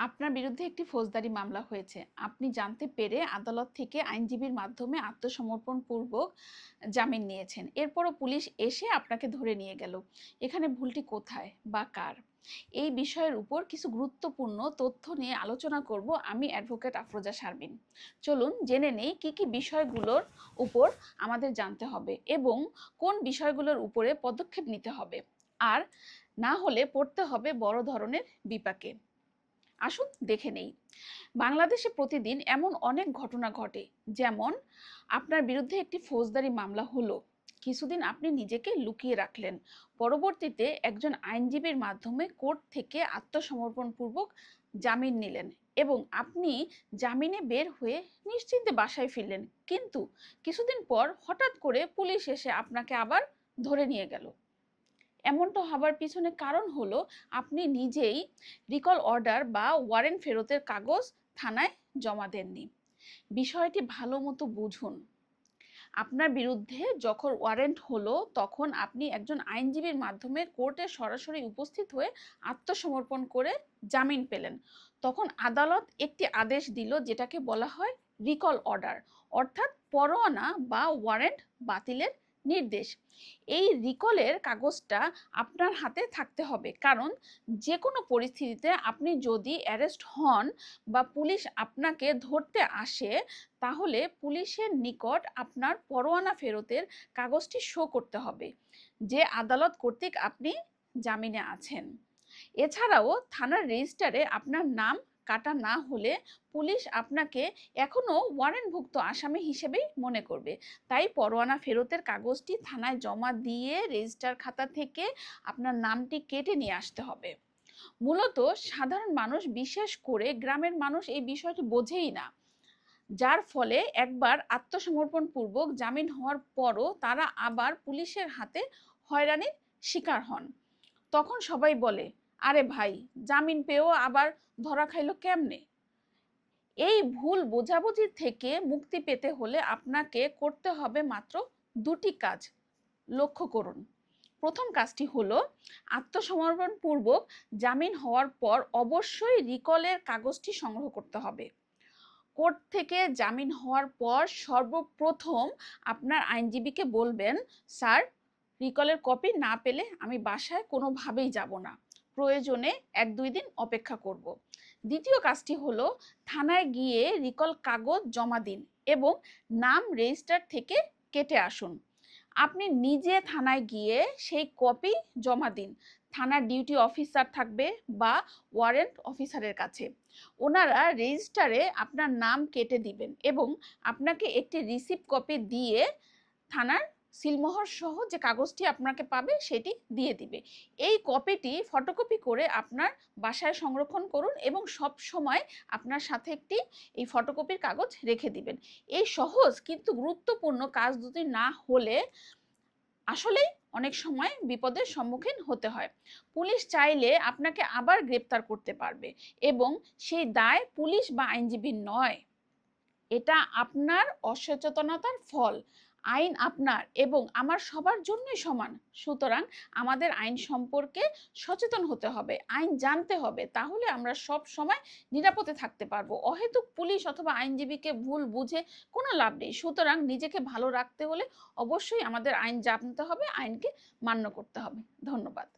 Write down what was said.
আপনার বিরুদ্ধে একটি ফৌজদারি মামলা হয়েছে। আপনি জানতে পেরে আদালত থেকে আইনজীবীর মাধ্যমে আত্মসমর্পণ পূর্বক জামিন নিয়েছেন। এরপরও পুলিশ এসে আপনাকে ধরে নিয়ে গেল। এখানে ভুলটি কোথায় বা কার? এই বিষয়ের উপর কিছু গুরুত্বপূর্ণ তথ্য নিয়ে আলোচনা করব আমি অ্যাডভোকেট আফরোজা শারমিন। চলুন জেনে নেই কি কি বিষয়গুলোর উপর আমাদের জানতে হবে এবং কোন বিষয়গুলোর উপরে পদক্ষেপ নিতে হবে। আর না হলে পড়তে হবে বড় ধরনের বিপাকে। আসুন দেখে নেই। বাংলাদেশে প্রতিদিন এমন অনেক ঘটনা ঘটে, যেমন আপনার বিরুদ্ধে একটি ফৌজদারি মামলা হলো, কিছুদিন আপনি নিজেকে লুকিয়ে রাখলেন। পরবর্তীতে একজন আইনজীবীর মাধ্যমে কোর্ট থেকে আত্মসমর্পণপূর্বক জামিন নিলেন এবং আপনি জামিনে বের হয়ে নিশ্চিন্তে বাসায় ফিরলেন। কিন্তু কিছুদিন পর হঠাৎ করে পুলিশ এসে আপনাকে আবার ধরে নিয়ে গেল। এমনটা হবার পিছনে কারণ হলো, আপনি নিজেই রিকল অর্ডার বা ওয়ারেন্ট ফেরতের কাগজ থানায় জমা দেননি। বিষয়টি ভালো মতো বুঝুন। আপনার বিরুদ্ধে যখন ওয়ারেন্ট হলো, তখন আপনি একজন আইনজীবীর মাধ্যমে কোর্টে সরাসরি উপস্থিত হয়ে আত্মসমর্পণ করে জামিন পেলেন। তখন আদালত একটি আদেশ দিল, যেটাকে বলা হয় রিকল অর্ডার অর্থাৎ পরোয়ানা বা ওয়ারেন্ট বাতিলের নির্দেশ। এই রিকলের কাগজটা আপনার হাতে থাকতে হবে। কারণ যে কোনো পরিস্থিতিতে আপনি যদি অ্যারেস্ট হন বা পুলিশ আপনাকে ধরতে আসে, তাহলে পুলিশের নিকট আপনার পরোয়ানা ফেরতের কাগজটি শো করতে হবে, যে আদালত কর্তৃক আপনি জামিনে আছেন। এছাড়াও থানার রেজিস্টারে আপনার নাম কাটা না হলে পুলিশ আপনাকে এখনও ওয়ারেন্টভুক্ত আসামি হিসেবেই মনে করবে। তাই পরোয়ানা ফেরতের কাগজটি থানায় জমা দিয়ে রেজিস্টার খাতা থেকে আপনার নামটি কেটে নিয়ে আসতে হবে। মূলত সাধারণ মানুষ বিশেষ করে গ্রামের মানুষ এই বিষয়টি বোঝেই না। যার ফলে একবার আত্মসমর্পণ পূর্বক জামিন হওয়ার পরও তারা আবার পুলিশের হাতে হয়রানির শিকার হন। তখন সবাই বলে আরে ভাই, জামিন পেয়েও আবার ধরা খাইলো কেমনে? এই ভুল বোঝাবুঝি থেকে মুক্তি পেতে হলে আপনাকে করতে হবে মাত্র দুটি কাজ। লক্ষ্য করুন, প্রথম কাজটি হলো আত্মসমর্পণ পূর্বক জামিন হওয়ার পর অবশ্যই রিকলের কাগজটি সংগ্রহ করতে হবে। কোর্ট থেকে জামিন হওয়ার পর সর্বপ্রথম আপনার আইনজীবীকে বলবেন, স্যার, রিকলের কপি না পেলে আমি বাসায় কোনোভাবেই যাব না। প্রয়োজনে এক দুই দিন অপেক্ষা করব। দ্বিতীয় কাজটি হলো থানায় গিয়ে রিকল কাগজ জমা দিন এবং নাম রেজিস্টার থেকে কেটে আসুন। আপনি নিজে থানায় গিয়ে সেই কপি জমা দিন। থানার ডিউটি অফিসার থাকবে বা ওয়ারেন্ট অফিসারের কাছে। ওনারা রেজিস্টারে আপনার নাম কেটে দিবেন এবং আপনাকে একটি রিসিপ্ট কপি দিয়ে থানার সিলমোহর সহ যে কাগজটি আপনাকে পাবে সেটি দিয়ে দিবে। এই কপিটি ফটোকপি করে আপনার বাসায় সংরক্ষণ করুন এবং সব সময় আপনার সাথে একটি এই ফটোকপির কাগজ রেখে দিবেন। এই সহজ কিন্তু গুরুত্বপূর্ণ কাজ দুটি না হলে আসলেই অনেক সময় বিপদের সম্মুখীন হতে হয়। পুলিশ চাইলে আপনাকে আবার গ্রেপ্তার করতে পারবে এবং সেই দায় পুলিশ বা আইনজীবী নয়। এটা আপনার অসচেতনতার ফল। আইন আপনার এবং আমার সবার জন্যই সমান। সুতরাং আমাদের আইন সম্পর্কে সচেতন হতে হবে, আইন জানতে হবে, তাহলে আমরা সব সময় নিরাপদে থাকতে পারব। অহেতুক পুলিশ অথবা আইনজীবীকে ভুল বুঝে কোনো লাভ নেই। সুতরাং নিজেকে ভালো রাখতে হলে অবশ্যই আমাদের আইন জানতে হবে, আইনকে মান্য করতে হবে। ধন্যবাদ।